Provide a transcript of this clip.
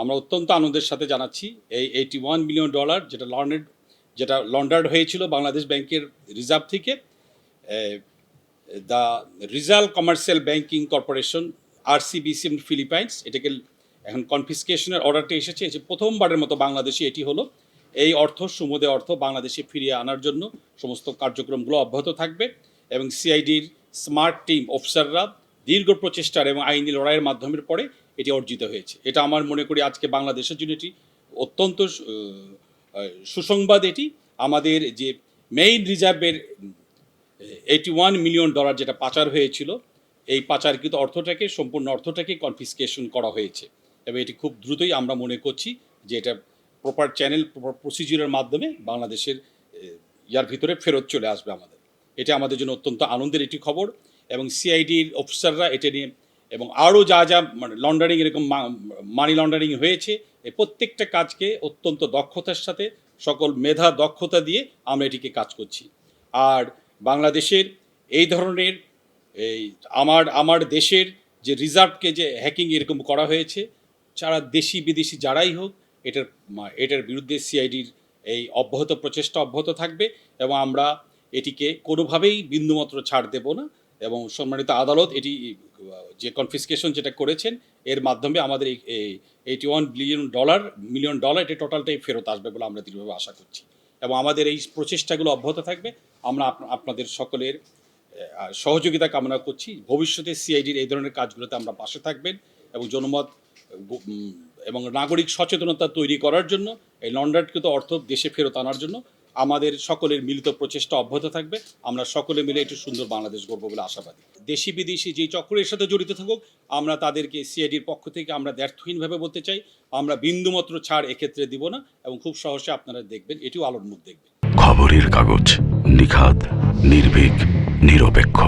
আমরা অত্যন্ত আনন্দের সাথে জানাচ্ছি, এই এইটি ওয়ান মিলিয়ন ডলার যেটা লন্ডেড যেটা লন্ডার্ড হয়েছিল বাংলাদেশ ব্যাংকের রিজার্ভ থেকে the Rizal commercial banking corporation R RCBC Philippines এটাকে এখন কনফিসকেশনের অর্ডারটা এসেছে যে প্রথমবারের মতো বাংলাদেশে এটি হলো, এই অর্থ সুমদে অর্থ বাংলাদেশে ফিরিয়ে আনার জন্য সমস্ত কার্যক্রমগুলো অব্যাহত থাকবে এবং সিআইডির স্মার্ট টিম অফিসাররা দীর্ঘ প্রচেষ্টার এবং আইনি লড়াইয়ের মাধ্যমের পরে এটি অর্জিত হয়েছে। এটা আমার মনে করি আজকে বাংলাদেশের জন্য এটি অত্যন্ত সুসংবাদ এটি। আমাদের যে মেইন রিজার্ভের এইটি ওয়ান মিলিয়ন ডলার যেটা পাচার হয়েছিল, এই পাচারকৃত অর্থটাকে, সম্পূর্ণ অর্থটাকে কনফিসকেশন করা হয়েছে। এবং এটি খুব দ্রুতই আমরা মনে করছি যে এটা প্রপার চ্যানেল প্রপার প্রসিজিউরের মাধ্যমে বাংলাদেশের ইয়ার ভিতরে ফেরত চলে আসবে আমাদের। এটা আমাদের জন্য অত্যন্ত আনন্দের একটি খবর এবং সিআইডির অফিসাররা এটা নিয়ে এবং আরও যা যা মানে লন্ডারিং এরকম মানি লন্ডারিং হয়েছে, এই প্রত্যেকটা কাজকে অত্যন্ত দক্ষতার সাথে, সকল মেধা দক্ষতা দিয়ে আমরা এটিকে কাজ করছি। আর বাংলাদেশের এই ধরনের, এই আমার আমার দেশের যে রিজার্ভকে যে হ্যাকিং এরকম করা হয়েছে, যারা দেশি বিদেশি যারাই হোক, এটার এটার বিরুদ্ধে সিআইডির এই অব্যাহত প্রচেষ্টা অব্যাহত থাকবে এবং আমরা এটিকে কোনোভাবেই বিন্দুমাত্র ছাড় দেব না। এবং সম্মানিত আদালত এটি, যে কনফিসকেশন যেটা করেছেন, এর মাধ্যমে আমাদের এই eighty one billion dollar million dollar এটা টোটালটাই ফেরত আসবে বলে আমরা দৃঢ়ভাবে আশা করছি। এবং আমাদের এই প্রচেষ্টাগুলো অব্যাহত থাকবে। আমরা আপ- আপনাদের সকলের সহযোগিতা কামনা করছি। ভবিষ্যতে সিআইডির এই ধরনের কাজগুলোতে আমরা পাশে থাকবেন এবং জনমত এবং নাগরিক সচেতনতা তৈরি করার জন্য, এই লন্ডার্ডকৃত অর্থ দেশে ফেরত আনার জন্য আমাদের সকলের মিলিত প্রচেষ্টা অব্যাহত থাকবে। আমরা সকলে মিলে একটু সুন্দর বাংলাদেশ গড়ব বলে আশাবাদী। দেশি বিদেশি যে চক্রের সাথে জড়িত থাকুক, আমরা তাদেরকে সিআইডির পক্ষ থেকে আমরা দ্ব্যর্থহীনভাবে বলতে চাই, আমরা বিন্দুমাত্র ছাড় এক্ষেত্রে দিব না এবং খুব সহজে আপনারা দেখবেন, এটিও আলোর মুখ দেখবেন। খবরের কাগজ নিখাত নির্ভীক, নিরপেক্ষ।